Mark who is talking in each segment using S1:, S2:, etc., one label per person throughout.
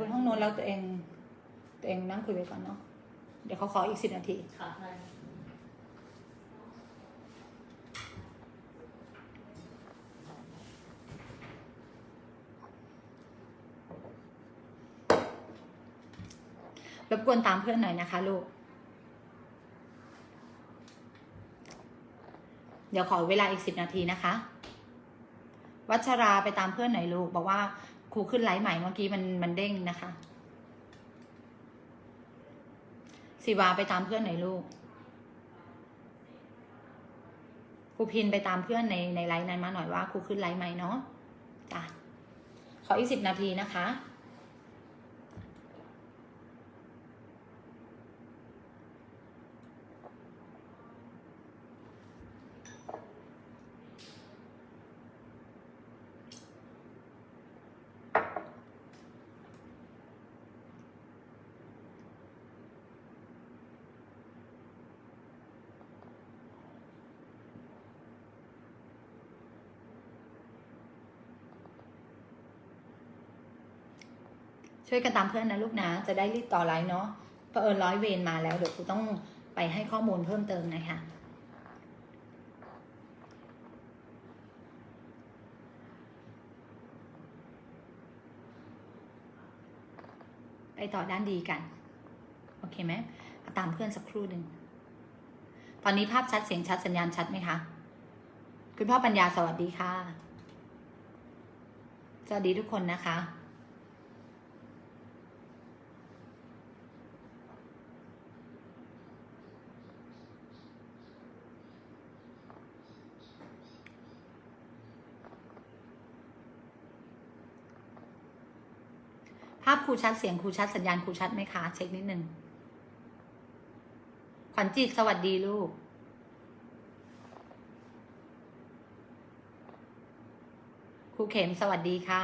S1: บนห้องโน้นแล้วตัวเอง ตัวเองนั่งคุยไปก่อนเนาะเดี๋ยวเขาขออีกสิบนาที
S2: ค่ะได้
S1: รบกวนตามเพื่อนหน่อยนะคะลูก เดี๋ยวขอเวลาอีกสิบนาทีนะคะ วัชราไปตามเพื่อนหน่อยลูก บอกว่า ครูขึ้นไลฟ์ใหม่เมื่อกี้มันมันเด้งนะคะสิวาไปตามเพื่อนหน่อยลูกครูพินไปตามเพื่อนในในไลฟ์นั้นมาหน่อยว่าครูขึ้นไลฟ์ใหม่เนาะจ้ะขออีกสิบนาทีนะคะ ช่วยกันตามเพื่อนนะลูกนะ จะได้รีบต่อไลน์เนาะเผอิญร้อยเวรมาแล้วเดี๋ยวครูต้องไปให้ข้อมูลเพิ่มเติมนะคะไปต่อด้านดีกัน โอเคไหมตามเพื่อนสักครู่หนึ่ง ตอนนี้ภาพชัดเสียงชัดสัญญาณชัดไหมคะ คุณพ่อปัญญาสวัสดีค่ะ สวัสดีทุกคนนะคะ ภาพ ครูชัดเสียงครูชัดสัญญาณครูชัดไหมคะ เช็คนิดนึงขวัญจิตสวัสดีลูก ครูเข็มสวัสดีค่ะ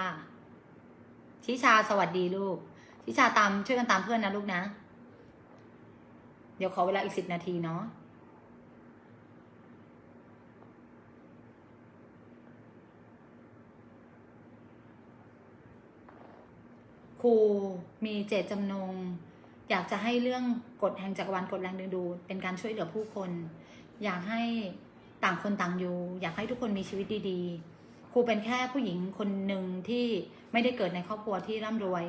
S1: ชิชาสวัสดีลูกชิชาตามช่วยกันตามเพื่อนนะลูกนะ เดี๋ยวขอเวลาอีกสิบนาทีเนาะ ค รูมีเจตจำนง อยากจะให้เรื่องกฎแห่งจักรวาลกฎแรงดึงดูดเป็นการช่วยเหลือผู้คน อยากให้ต่างคนต่างอยู่ อยากให้ทุกคนมีชีวิตดีๆ ครูเป็นแค่ผู้หญิงคนหนึ่งที่ไม่ได้เกิดในครอบครัวที่ร่ำรวย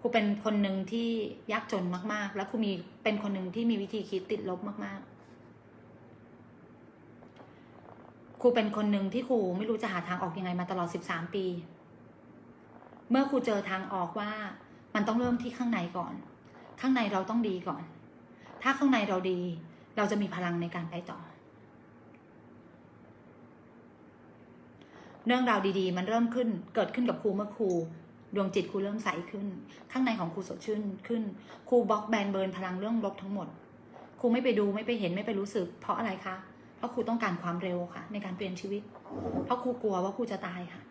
S1: ครูเป็นคนหนึ่งที่ยากจนมากๆ และครูมีเป็นคนหนึ่งที่มีวิธีคิดติดลบมากๆ ครูเป็นคนหนึ่งที่ครูไม่รู้จะหาทางออกยังไงมาตลอด 13 ปี เมื่อครูเจอทางออกว่ามันต้องเริ่มที่ข้างในก่อน ข้างในเราต้องดีก่อน ถ้าข้างในเราดี เราจะมีพลังในการไปต่อ เรื่องราวดีๆ มันเริ่มขึ้น เกิดขึ้นกับครูเมื่อครูดวงจิตครูเริ่มใสขึ้น ข้างในของครูสดชื่นขึ้น ครูบล็อกแบนเบิร์นพลังเรื่องลบทั้งหมด ครูไม่ไปดูไม่ไปเห็นไม่ไปรู้สึก เพราะอะไรคะ เพราะครูต้องการความเร็วค่ะ ในการเปลี่ยนชีวิต เพราะครูกลัวว่าครูจะตายค่ะ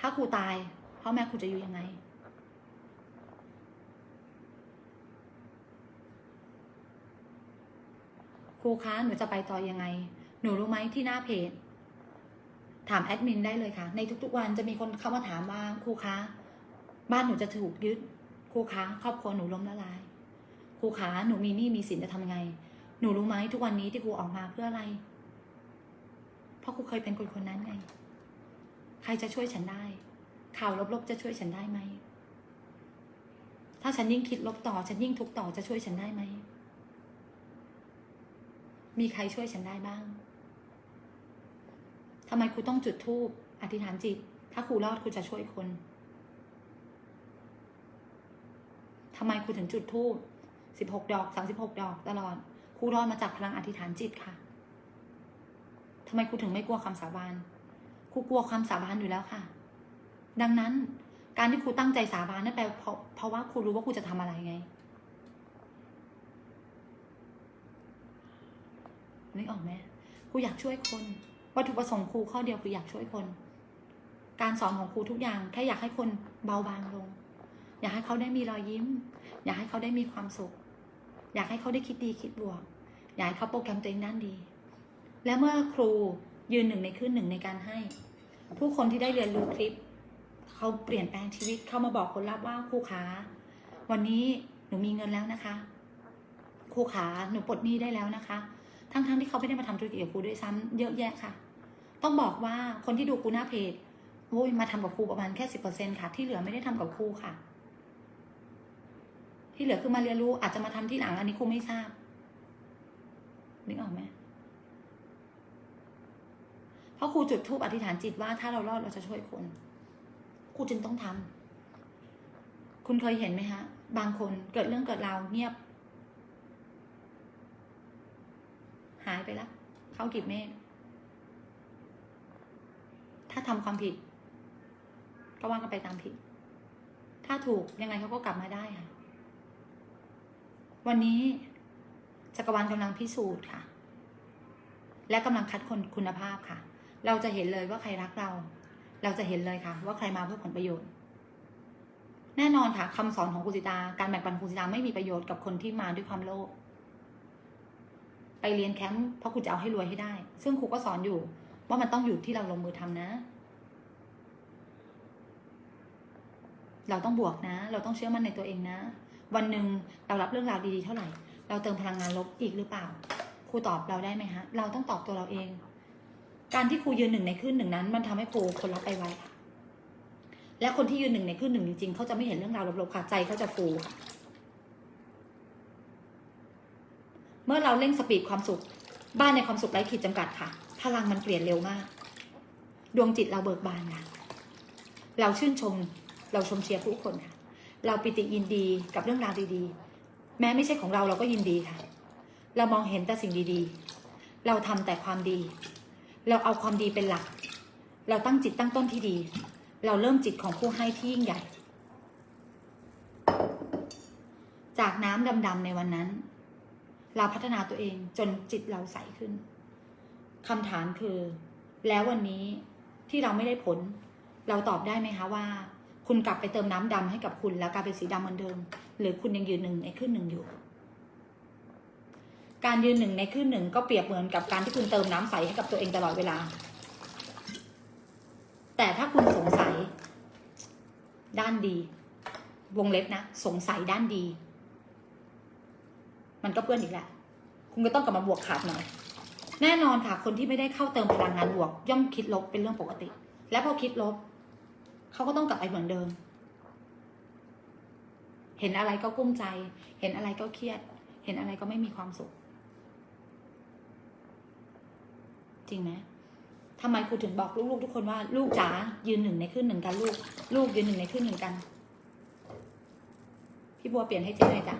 S1: ถ้าครูตาย พ่อแม่ครูจะอยู่ยังไง ครูคะหนูจะไปต่อยังไง หนูรู้ไหมที่หน้าเพจถามแอดมินได้เลยค่ะ ในทุกๆวันจะมีคนเข้ามาถามว่าครูคะบ้านหนูจะถูกยึดครูคะครอบครัวหนูล้มละลายครูคะหนูมีหนี้มีสินจะทำไง หนูรู้ไหมทุกวันนี้ที่ครูออกมาเพื่ออะไร เพราะครูเคยเป็นคนคนนั้นไง ใครจะช่วยฉันได้ ข่าวลบๆจะช่วยฉันได้ไหม ถ้าฉันยิ่งคิดลบต่อ ฉันยิ่งทุกต่อจะช่วยฉันได้ไหม มีใครช่วยฉันได้บ้าง ทำไมครูต้องจุดธูปอธิษฐานจิต ถ้าครูรอดครูจะช่วยคนทำไมครูถึงจุดธูปสิบหกดอกสามสิบหกดอกตลอดครูรอดมาจากพลังอธิษฐานจิตค่ะทำไมครูถึงไม่กลัวคำสาบานครูกลัวคำสาบานอยู่แล้วค่ะ ดังนั้นการที่ครูตั้งใจสาบานนั่นแปลเพราะเพราะว่าครูรู้ว่าครูจะทำอะไรไงนึกออกไหมครูอยากช่วยคน วัตถุประสงค์ครูข้อเดียวคืออยากช่วยคน การสอนของครูทุกอย่างแค่อยากให้คนเบาบางลง อยากให้เขาได้มีรอยยิ้ม อยากให้เขาได้มีความสุข อยากให้เขาได้คิดดีคิดบวก อยากให้เขาโปรแกรมตัวเองด้านดี และเมื่อครูยืนหนึ่งในขึ้นหนึ่งในการให้ ผู้คนที่ได้เรียนรู้คลิป เขาเปลี่ยนแปลงชีวิตเขามาบอกผลลัพธ์ว่าครูขาวันนี้หนูมีเงินแล้วนะคะครูขาหนูปลดหนี้ได้แล้วนะคะ ทั้งๆที่เขาไม่ได้มาทำธุรกิจกับครูด้วยซ้ำเยอะแยะค่ะ ต้องบอกว่าคนที่ดูครูหน้าเพจโอ้ยมาทำกับครูประมาณแค่สิบเปอร์เซ็นค่ะ ที่เหลือไม่ได้ทำกับครูค่ะ ที่เหลือคือมาเรียนรู้อาจจะมาทำที่หลังอันนี้ครูไม่ทราบนึกออกไหมเพราะครูจุดทูปอธิษฐานจิตว่าถ้าเรารอดเราจะช่วยคน ครูจึงต้องทำคุณเคยเห็นไหมฮะ บางคนเกิดเรื่องเกิดราวเงียบ หายไปแล้ว เข้ากิบเมฆถ้าทำความผิด ก็ว่ากันไปตามผิด ถ้าถูกยังไงเขาก็กลับมาได้ค่ะ วันนี้จักรวาลกำลังพิสูจน์ค่ะ และกำลังคัดคนคุณภาพค่ะ เราจะเห็นเลยว่าใครรักเรา เราจะเห็นเลยค่ะ ว่าใครมาเพื่อผลประโยชน์ แน่นอนค่ะคำสอนของครูสิตา การแบ่งปันครูสิตาไม่มีประโยชน์กับคนที่มาด้วยความโลภไปเรียนแคมป์เพราะครูจะเอาให้รวยให้ได้ ซึ่งครูก็สอนอยู่ ว่ามันต้องอยู่ที่เราลงมือทำนะ เราต้องบวกนะ เราต้องเชื่อมั่นในตัวเองนะ วันหนึ่งเรารับเรื่องราวดีๆเท่าไหร่ เราเติมพลังงานลบอีกหรือเปล่าครูตอบเราได้ไหมฮะ เราต้องตอบตัวเราเอง การที่ครูยืนหนึ่งในคลื่นหนึ่งนั้น มันทำให้ครูคนรับไปไวค่ะ และคนที่ยืนหนึ่งในคลื่นหนึ่งจริงๆเขาจะไม่เห็นเรื่องราวลบๆค่ะใจเขาจะฟูค่ะเมื่อเราเร่งสปีดความสุข บ้านในความสุขไร้ขีดจำกัดค่ะ พลังมันเปลี่ยนเร็วมาก ดวงจิตเราเบิกบานค่ะเราชื่นชม เราชมเชียร์ผู้คนค่ะ เราปิติยินดีกับเรื่องราวดีๆ แม้ไม่ใช่ของเราเราก็ยินดีค่ะ เรามองเห็นแต่สิ่งดีๆ เราทำแต่ความดี เราเอาความดีเป็นหลัก เราตั้งจิตตั้งต้นที่ดี เราเริ่มจิตของผู้ให้ที่ยิ่งใหญ่ จากน้ำดำๆในวันนั้น เราพัฒนาตัวเองจนจิตเราใสขึ้นคำถามคือ แล้ววันนี้ที่เราไม่ได้ผล เราตอบได้ไหมคะว่า คุณกลับไปเติมน้ำดำให้กับคุณแล้วกลายเป็นสีดำเหมือนเดิม หรือคุณยังยืนหนึ่งในคลื่นหนึ่งอยู่ การยืนหนึ่งในคลื่นหนึ่งก็เปรียบเหมือนกับการที่คุณเติมน้ำใสให้กับตัวเองตลอดเวลา แต่ถ้าคุณสงสัย ด้านดี วงเล็บนะ สงสัยด้านดี มันก็เปื้อนอีกแหละ คุณก็ต้องกลับมาบวกขาดหน่อยแน่นอนค่ะคนที่ไม่ได้เข้าเติมพลังงานบวก ย่อมคิดลบเป็นเรื่องปกติ และพอคิดลบ เขาก็ต้องกลับไปเหมือนเดิม เห็นอะไรก็กุ้มใจ เห็นอะไรก็เครียด เห็นอะไรก็ไม่มีความสุข จริงไหมทำไมครูถึงบอกลูกๆทุกคนว่าลูกจ๋ายืนหนึ่งในขึ้นหนึ่งกันลูก ลูกยืนหนึ่งในขึ้นหนึ่งกัน พี่บัวเปลี่ยนให้เจ๊เลยจ้ะ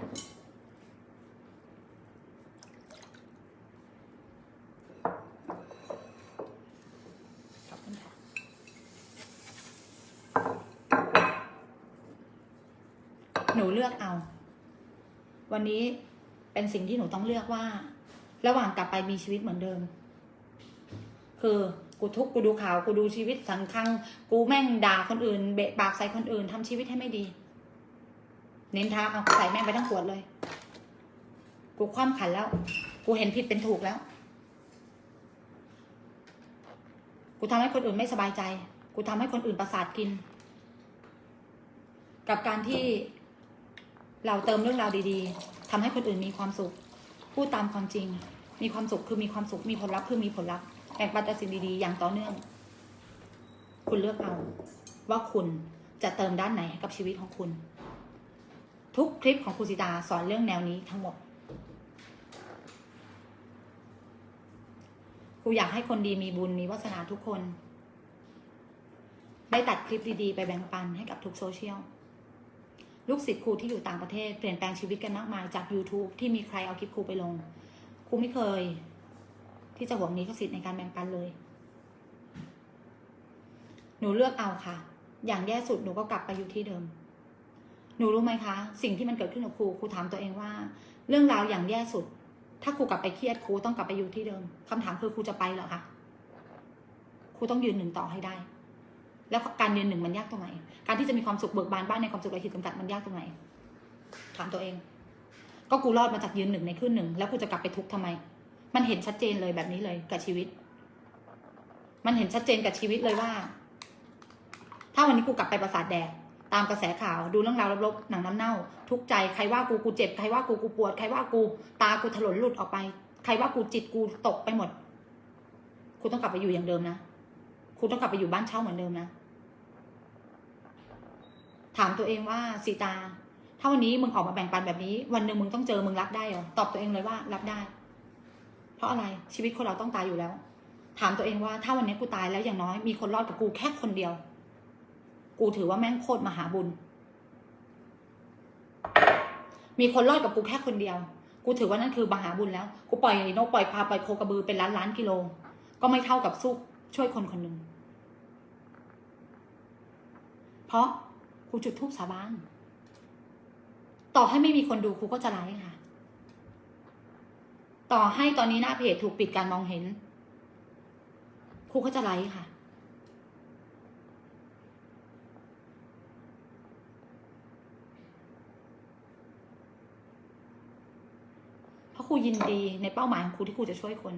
S1: ขอบคุณค่ะหนูเลือกเอา วันนี้เป็นสิ่งที่หนูต้องเลือกว่า ระหว่างกลับไปมีชีวิตเหมือนเดิม คือกูทุกข์กูดูข่าวกูดูชีวิตสังคัง กูแม่งด่าคนอื่น เบะปากใส่คนอื่นทำชีวิตให้ไม่ดี เน้นท้าเอาใส่แม่งไปทั้งขวดเลย กูคว่ำขันแล้ว กูเห็นผิดเป็นถูกแล้ว กูทำให้คนอื่นไม่สบายใจ กูทำให้คนอื่นประสาทกิน กับการที่เราเติมเรื่องราวดี ๆทำให้คนอื่นมีความสุขพูดตามความจริง มีความสุขคือมีความสุขมีผลลัพธ์คือมีผลลัพธ์ แบ่งปันแต่สิ่งดีๆ อย่างต่อเนื่อง คุณเลือกเอา ว่าคุณจะเติมด้านไหนให้กับชีวิตของคุณ ทุกคลิปของครูสิตาสอนเรื่องแนวนี้ทั้งหมดครูอยากให้คนดีมีบุญมีวาสนาทุกคน ได้ตัดคลิปดีๆ ไปแบ่งปันให้กับทุกโซเชียลลูกศิษย์ครูที่อยู่ต่างประเทศเปลี่ยนแปลงชีวิตกันมากมายจาก YouTube ที่มีใครเอาคลิปครูไปลง ครูไม่เคย ที่จะหวงนี้ก็สิทธิ์ในการแบ่งปันเลย หนูเลือกเอาค่ะ อย่างแย่สุดหนูก็กลับไปอยู่ที่เดิม หนูรู้ไหมคะ สิ่งที่มันเกิดขึ้นกับครูครูถามตัวเองว่า เรื่องราวอย่างแย่สุด ถ้าครูกลับไปเครียดครูต้องกลับไปอยู่ที่เดิมคำถามคือครูจะไปเหรอคะครูต้องยืนหนึ่งต่อให้ได้ แล้วการยืนหนึ่งมันยากตรงไหน การที่จะมีความสุขเบิกบานบ้านในความสุขไร้ขีดจำกัดมันยากตรงไหน ถามตัวเอง ก็กูรอดมาจากยืนหนึ่งในขึ้นหนึ่งแล้วกูจะกลับไปทุกข์ทำไม มันเห็นชัดเจนเลยแบบนี้เลยกับชีวิต มันเห็นชัดเจนกับชีวิตเลยว่า ถ้าวันนี้กูกลับไปประสาทแดกตามกระแสข่าวดูเรื่องราวลบๆหนังน้ำเน่า ทุกใจใครว่ากูกูเจ็บใครว่ากูกูปวดใครว่ากู ตากูถลนหลุดออกไป ใครว่ากูจิตกูตกไปหมดกูต้องกลับไปอยู่อย่างเดิมนะกูต้องกลับไปอยู่บ้านเช่าเหมือนเดิมนะถามตัวเองว่าสีตา ถ้าวันนี้มึงออกมาแบ่งปันแบบนี้ วันหนึ่งมึงต้องเจอมึงรับได้เหรอตอบตัวเองเลยว่ารับได้ เพราะอะไรชีวิตคนเราต้องตายอยู่แล้ว ถามตัวเองว่าถ้าวันนี้กูตายแล้วอย่างน้อยมีคนรอดกับกูแค่คนเดียว กูถือว่าแม่งโคตรมหาบุญ มีคนรอดกับกูแค่คนเดียว กูถือว่านั่นคือมหาบุญแล้ว กูปล่อยนกปล่อยปลาปล่อยโคกระบือเป็นล้านล้านกิโล ก็ไม่เท่ากับสู้ช่วยคนคนหนึ่งเพราะกูจุดทูปสาบานต่อให้ไม่มีคนดูครูก็จะไลฟ์ค่ะ ต่อให้ตอนนี้หน้าเพจถูกปิดการมองเห็น ครูก็จะไลฟ์ค่ะ เพราะครูยินดีในเป้าหมายของครูที่ครูจะช่วยคน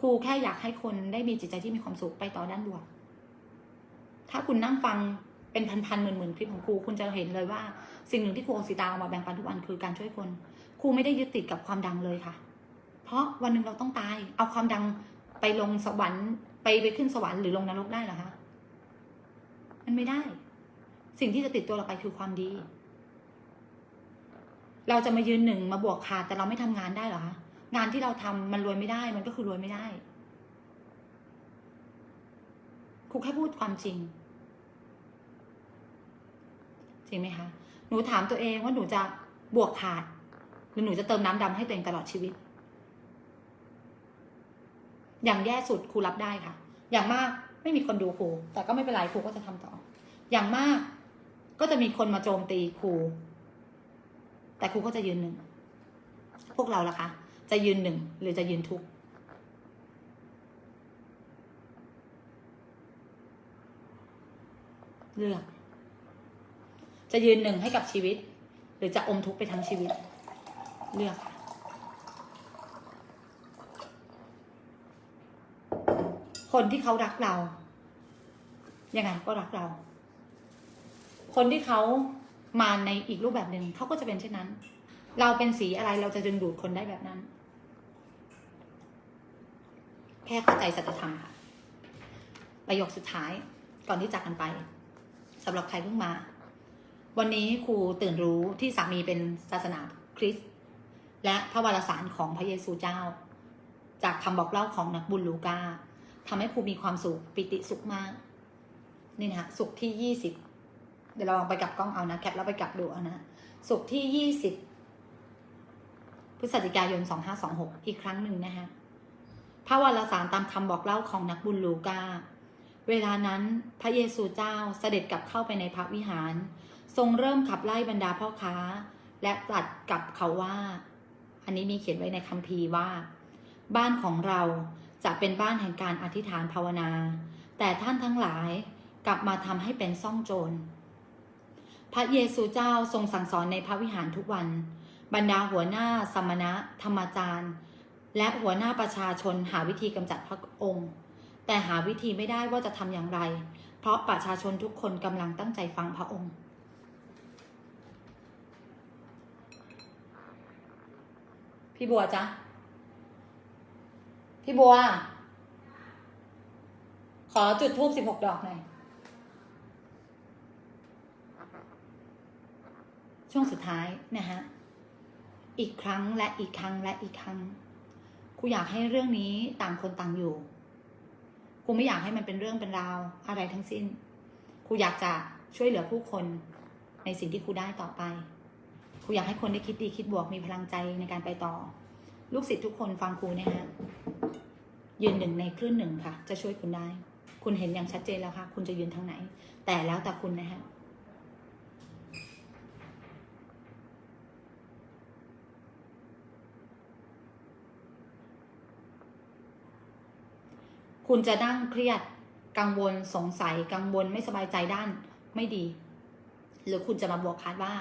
S1: ครูแค่อยากให้คนได้มีจิตใจที่มีความสุขไปต่อด้านบวก ถ้าคุณนั่งฟังเป็นพันๆหมื่นๆคลิปของครูคุณจะเห็นเลยว่า สิ่งหนึ่งที่ครูโอสิตาเอามาแบ่งปันทุกวันคือการช่วยคนครูไม่ได้ยึดติดกับความดังเลยค่ะ เพราะวันหนึ่งเราต้องตาย เอาความดังไปลงสวรรค์ไปไปขึ้นสวรรค์หรือลงนรกได้หรอคะมันไม่ได้ สิ่งที่จะติดตัวเราไปคือความดี เราจะมายืนหนึ่งมาบวกขาดแต่เราไม่ทำงานได้หรอคะงานที่เราทำมันรวยไม่ได้ มันก็คือรวยไม่ได้ครูแค่พูดความจริงจริงไหมคะ หนูถามตัวเองว่าหนูจะบวกขาด หรือหนูจะเติมน้ำดำให้ตัวเองตลอดชีวิต อย่างแย่สุดครูรับได้ค่ะ อย่างมากไม่มีคนดูครู แต่ก็ไม่เป็นไรครูก็จะทำต่อ อย่างมากก็จะมีคนมาโจมตีครู แต่ครูก็จะยืนหนึ่ง พวกเราล่ะคะ จะยืนหนึ่งหรือจะยืนทุกเลือก จะยืนหนึ่งให้กับชีวิต หรือจะอมทุกข์ไปทั้งชีวิต เลือกค่ะ คนที่เขารักเรา ยังไงก็รักเรา คนที่เขามาในอีกรูปแบบหนึ่งเขาก็จะเป็นเช่นนั้น เราเป็นสีอะไรเราจะดึงดูดคนได้แบบนั้น แค่เข้าใจสัจธรรมค่ะ ประโยคสุดท้ายก่อนที่จากกันไปสำหรับใครเพิ่งมา วันนี้ครูตื่นรู้ที่สามีเป็นศาสนาคริสต์และพระวารสารของพระเยซูเจ้า จากคำบอกเล่าของนักบุญลูกา ทำให้ครูมีความสุขปิติสุขมาก นี่นะสุขที่ยี่สิบเดี๋ยวเราลองไปกลับกล้องเอานะแคปแล้วไปกลับดูเอานะสุขที่ยี่สิบพฤศจิกายนสองห้าสองหกอีกครั้งหนึ่งนะคะพระวรสารตามคำบอกเล่าของนักบุญลูกา เวลานั้นพระเยซูเจ้าเสด็จกลับเข้าไปในพระวิหาร ทรงเริ่มขับไล่บรรดาพ่อค้า และตรัสกับเขาว่า อันนี้มีเขียนไว้ในคัมภีร์ว่า บ้านของเรา จะเป็นบ้านแห่งการอธิษฐานภาวนา แต่ท่านทั้งหลายกลับมาทำให้เป็นซ่องโจร พระเยซูเจ้าทรงสั่งสอนในพระวิหารทุกวัน บรรดาหัวหน้าสมณะ ธรรมจารย์ และหัวหน้าประชาชนหาวิธีกำจัดพระองค์ แต่หาวิธีไม่ได้ว่าจะทำอย่างไร เพราะประชาชนทุกคนกำลังตั้งใจฟังพระองค์พี่บัวจ๊ะ พี่บัว ขอจุดทูบสิบหกดอกหน่อย ช่วงสุดท้ายนะฮะ อีกครั้งและอีกครั้งและอีกครั้งครูอยากให้เรื่องนี้ต่างคนต่างอยู่ครูไม่อยากให้มันเป็นเรื่องเป็นราวอะไรทั้งสิ้นครูอยากจะช่วยเหลือผู้คนในสิ่งที่ครูได้ต่อไปครูอยากให้คนได้คิดดีคิดบวกมีพลังใจในการไปต่อ ลูกศิษย์ทุกคนฟังครูนะฮะยืนหนึ่งในคลื่นหนึ่งค่ะ จะช่วยคุณได้ คุณเห็นอย่างชัดเจนแล้วค่ะ คุณจะยืนทางไหน แต่แล้วแต่คุณนะฮะคุณจะนั่งเครียดกังวลสงสัยกังวลไม่สบายใจด้านไม่ดี หรือคุณจะมาบวกคาดว่า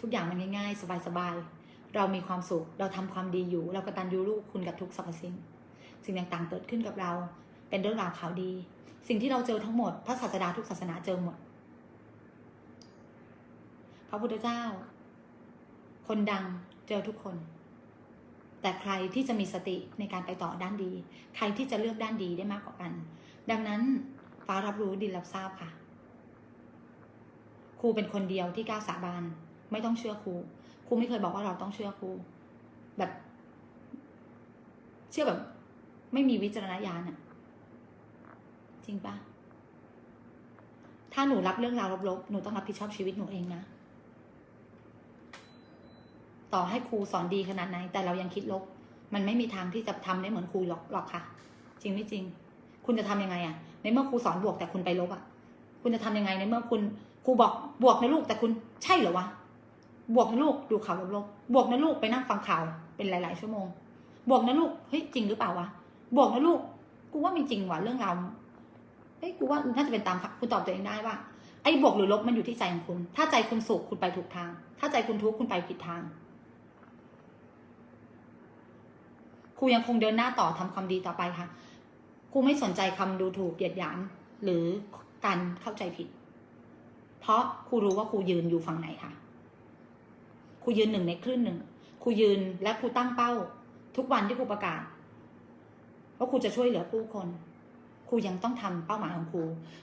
S1: ทุกอย่างมันง่าย ๆ สบายๆ เรามีความสุข เราทำความดีอยู่ เรากตัญญูลูกคุณกับทุกสรรพสิ่ง สิ่งต่างๆเกิดขึ้นกับเรา เป็นเรื่องราวข่าวดี สิ่งที่เราเจอทั้งหมด พระศาสดาทุกศาสนาเจอหมด พระพุทธเจ้า คนดังเจอทุกคน แต่ใครที่จะมีสติในการไปต่อด้านดี ใครที่จะเลือกด้านดีได้มากกว่ากัน ดังนั้นฟ้ารับรู้ดินรับทราบค่ะ ครูเป็นคนเดียวที่กล้าสาบานไม่ต้องเชื่อครู รูไม่เคยบอกว่าเราต้องเชื่อครูแบบ เชื่อแบบ ไม่มีวิจารณญาณอะจริงปะถ้าหนูรับเรื่องราวลบๆหนูต้องรับผิดชอบชีวิตหนูเองนะต่อให้ครูสอนดีขนาดไหน แต่เรายังคิดลบ มันไม่มีทางที่จะทำได้เหมือนครูหรอกหรอกค่ะ จริงไม่จริง คุณจะทำยังไงอะในเมื่อครูสอนบวกแต่คุณไปลบอะคุณจะทำยังไงในเมื่อคุณครูบอกบวกนะลูกแต่คุณใช่เหรอวะ บวกนะลูกดูข่าวลบๆบวกนะลูกไปนั่งฟังข่าวเป็นหลาย ๆ ชั่วโมง บวกนะลูกเฮ้ยจริงหรือเปล่าวะบวกนะลูก กูว่ามีจริงว่ะเรื่องราวเฮ้ยกูว่าน่าจะเป็นตามคุณตอบตัวเองได้ว่าไอ้บวกหรือลบมันอยู่ที่ใจของคุณ ถ้าใจคุณสุขคุณไปถูกทาง ถ้าใจคุณทุกข์คุณไปผิดทางครูยังคงเดินหน้าต่อทำความดีต่อไปค่ะครูไม่สนใจคำดูถูกเหยียดหยามหรือการเข้าใจผิด เพราะครูรู้ว่าครูยืนอยู่ฝั่งไหนค่ะ ครูยืนหนึ่งในคลื่นหนึ่งครูยืนและครูตั้งเป้า ทุกวันที่ครูประกาศว่าครูจะช่วยเหลือผู้คนครูยังต้องทำเป้าหมายของครู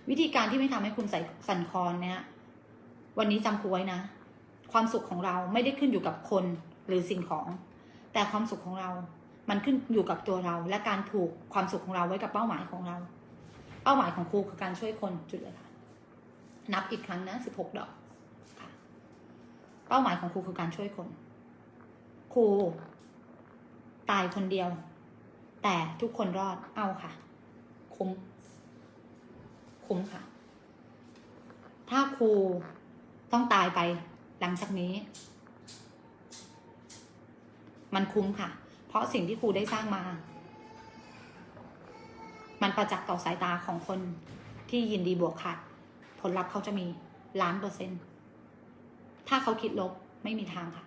S1: วิธีการที่ไม่ทำให้คุณใส่สั่นคลอนเนี่ยวันนี้จำครูไว้นะ ความสุขของเราไม่ได้ขึ้นอยู่กับคนหรือสิ่งของ แต่ความสุขของเรา มันขึ้นอยู่กับตัวเรา และการผูกความสุขของเราไว้กับเป้าหมายของเรา เป้าหมายของครูคือการช่วยคนจุดเลยค่ะนับอีกครั้งนะสิบหกดอก เป้าหมายของครูคือการช่วยคน ครู ตายคนเดียว แต่ทุกคนรอดเอาค่ะ คุ้ม คุ้มค่ะ ถ้าครูต้องตายไปหลังจากนี้ มันคุ้มค่ะ เพราะสิ่งที่ครูได้สร้างมา มันประจักษ์ต่อสายตาของคนที่ยินดีบวกค่ะผลลัพธ์เขาจะมีล้านเปอร์เซ็นต์ ถ้าเขาคิดลบไม่มีทางค่ะ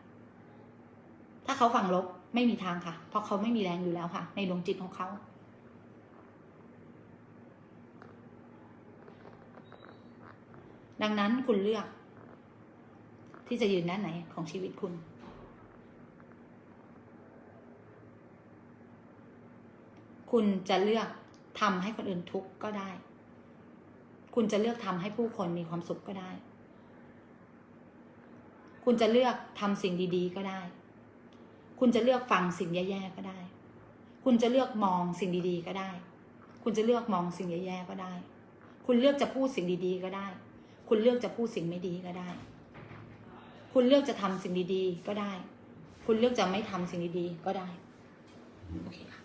S1: ถ้าเขาฝังลบไม่มีทางค่ะ เพราะเขาไม่มีแรงอยู่แล้วค่ะ ในดวงจิตของเขา ดังนั้นคุณเลือก ที่จะยืนด้านไหนของชีวิตคุณคุณจะเลือกทำให้คนอื่นทุกข์ก็ได้ คุณจะเลือกทำให้ผู้คนมีความสุขก็ได้ คุณจะเลือกทำสิ่งดีๆก็ได้ คุณจะเลือกฟังสิ่งแย่ๆก็ได้ คุณจะเลือกมองสิ่งดีๆก็ได้ คุณจะเลือกมองสิ่งแย่ๆก็ได้ คุณเลือกจะพูดสิ่งดีๆก็ได้ คุณเลือกจะพูดสิ่งไม่ดีก็ได้ คุณเลือกจะทำสิ่งดีๆก็ได้ คุณเลือกจะไม่ทำสิ่งดีๆก็ได้ โอเคค่ะ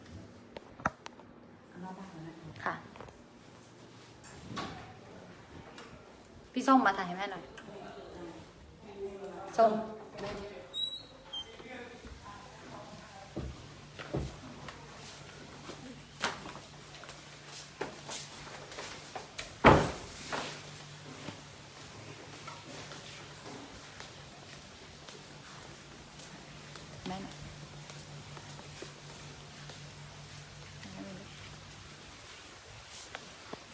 S1: ค่ะ พี่ส้มมาถ่ายให้แม่หน่อย ส้มแม่หน่อย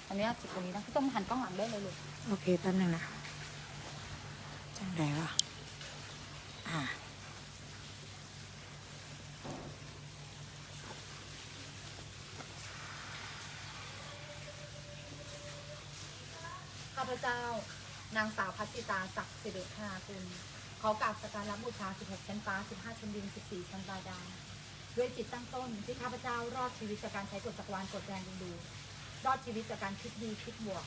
S1: อันนี้จุดตรงนี้นะพี่ส้มหันกล้องหลังได้เลยลูก
S2: โอเคแป๊บนึงนะคะจังไรวะอ่า
S1: ข้าพเจ้า นางสาวพัชิตาศักดิ์สิริธนาคุณขอกราบสกการะบูชา 16 ชั้นฟ้า 15 ชั้นดิน 14 ชั้นบาดาลด้วยจิตตั้งต้นที่ข้าพเจ้ารอดชีวิตจากการใช้กฎจักรวาลกดแรงดึงดูดรอดชีวิตจากการคิดดีคิดบวก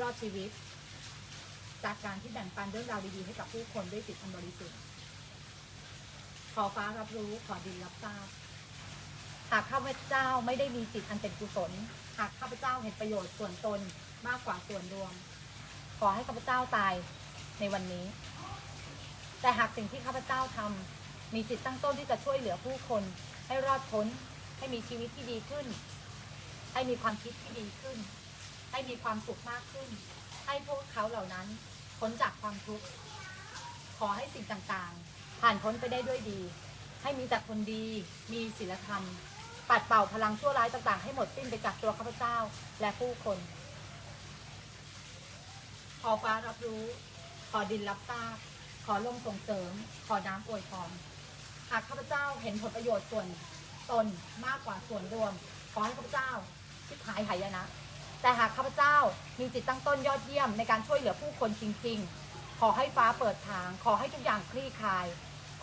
S1: รอดชีวิต จากการที่แบ่งปันเรื่องราวดีๆให้กับผู้คนด้วยจิตอันบริสุทธิ์ขอฟ้ารับรู้ขอดินรับทราบหากข้าพเจ้าไม่ได้มีจิตอันเป็นกุศล หากข้าพเจ้าเห็นประโยชน์ส่วนตน มากกว่าส่วนรวม ขอให้ข้าพเจ้าตายในวันนี้ แต่หากสิ่งที่ข้าพเจ้าทำมีจิตตั้งต้นที่จะช่วยเหลือผู้คน ให้รอดพ้น ให้มีชีวิตที่ดีขึ้น ให้มีความคิดที่ดีขึ้น ให้มีความสุขมากขึ้น ให้พวกเขาเหล่านั้นพ้นจากความทุกข์ ขอให้สิ่งต่างๆ ผ่านพ้นไปได้ด้วยดี ให้มีแต่คนดี มีศีลธรรม ปัดเป่าพลังชั่วร้ายต่างๆ ให้หมดสิ้นไปจากตัวข้าพเจ้าและผู้คน ขอฟ้ารับรู้ ขอดินรับทราบ ขอลมส่งเสริม ขอน้ำอวยพรหากข้าพเจ้าเห็นผลประโยชน์ส่วนตนมากกว่าส่วนรวม ขอให้ข้าพเจ้าทิพหายหายนะ แต่หากข้าพเจ้ามีจิตตั้งต้นยอดเยี่ยมในการช่วยเหลือผู้คนจริง ๆ ขอให้ฟ้าเปิดทาง ขอให้ทุกอย่างคลี่คลาย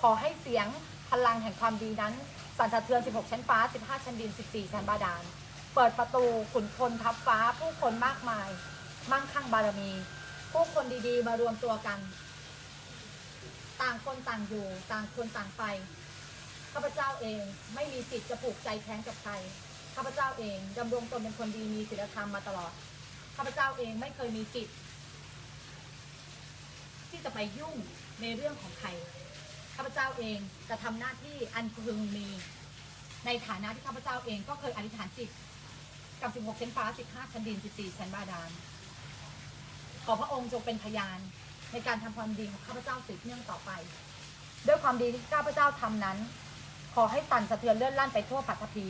S1: ขอให้เสียงพลังแห่งความดีนั้น สั่นสะเทือน 16 ชั้นฟ้า 15 ชั้นดิน 14 ชั้นบาดาล เปิดประตูขุนพลทับฟ้าผู้คนมากมาย มั่งคั่งบารมี ผู้คนดีๆ มารวมตัวกัน ต่างคนต่างอยู่ ต่างคนต่างไป ข้าพเจ้าเองไม่มีจิตจะผูกใจแค้นกับใคร ข้าพเจ้าเองดำรงตนเป็นคนดีมีศีลธรรมมาตลอด ข้าพเจ้าเองไม่เคยมีจิต ที่จะไปยุ่งในเรื่องของใคร ข้าพเจ้าเองจะทำหน้าที่อันพึงมี ในฐานะที่ข้าพเจ้าเองก็เคยอธิษฐานจิตกับ 16 ชั้นฟ้า 15 ชั้นดิน 14 ชั้นบาดาล ขอพระองค์จงเป็นพยาน ในการทำความดีของข้าพเจ้าสืบเนื่องต่อไป ด้วยความดีที่ข้าพเจ้าทำนั้น ขอให้สั่นสะเทือนเลื่อนลั่นไปทั่วปัตภี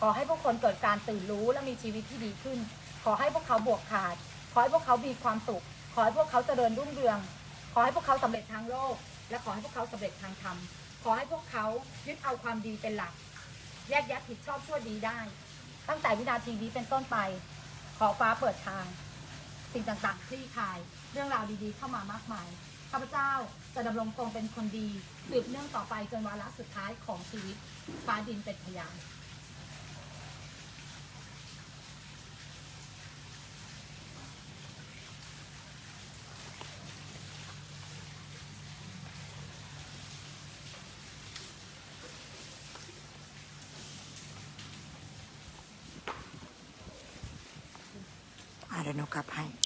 S1: ขอให้พวกคนเกิดการตื่นรู้และมีชีวิตที่ดีขึ้น ขอให้พวกเขาบวกขาด ขอให้พวกเขามีความสุข ขอให้พวกเขาเจริญรุ่งเรือง ขอให้พวกเขาสำเร็จทางโลก และขอให้พวกเขาสำเร็จทางธรรม ขอให้พวกเขายึดเอาความดีเป็นหลัก แยกแยะผิดชอบชั่วดีได้ ตั้งแต่วินาทีนี้เป็นต้นไป ขอฟ้าเปิดทาง สิ่งต่างๆคลี่คลาย เรื่องราวดีๆ เข้ามามากมายข้าพเจ้าจะดำรงตรงเป็นคนดีสืบเนื่องต่อไปจนวาระสุดท้ายของชีวิตฟ้าดินเป็นพยาน
S2: อะเนูกลับให้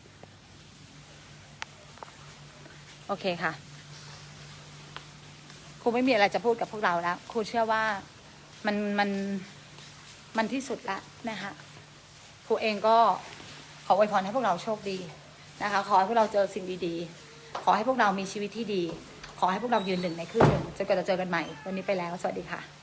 S1: โอเคค่ะ ครูไม่มีอะไรจะพูดกับพวกเราแล้ว ครูเชื่อว่ามันมันมันที่สุดละนะคะครูเองก็ขออวยพรให้พวกเราโชคดีนะคะ ขอให้พวกเราเจอสิ่งดีๆ ขอให้พวกเรามีชีวิตที่ดี ขอให้พวกเรายืนหนึ่งในคลื่นหนึ่งจนกว่าจะเจอกันใหม่ วันนี้ไปแล้ว สวัสดีค่ะ